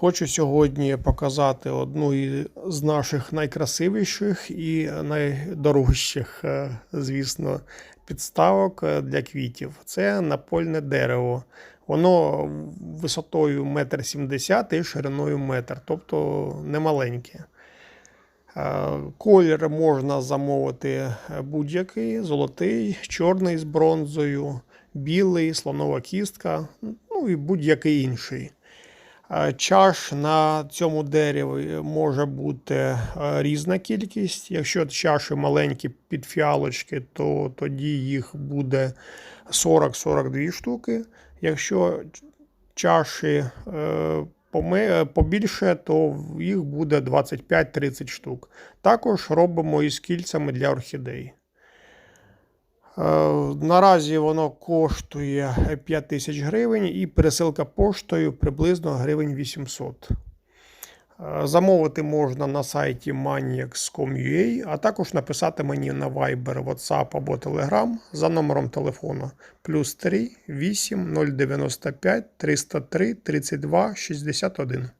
Хочу сьогодні показати одну із- наших найкрасивіших і найдорожчих, е, звісно, підставок е, для квітів. Це напольне дерево. Воно висотою 1,70 м і шириною 1 метр, тобто немаленьке. Е, Колір можна замовити будь-який: золотий, чорний з бронзою, білий, слонова кістка, ну і будь-який інший. Е, Чаш на цьому дереві може бути е, різна кількість. Якщо чаші маленькі під фіалочки, то тоді їх буде 40-42 штуки. Якщо чаші е, побільше, то їх буде 25-30 штук. Також робимо із кільцями для орхідей. Е, Наразі воно коштує 5 тисяч гривень і пересилка поштою приблизно гривень 800. Е, Замовити можна на сайті maniacs.com.ua, а також написати мені на Viber, WhatsApp або Telegram за номером телефону плюс 3 8 095 303 32 61.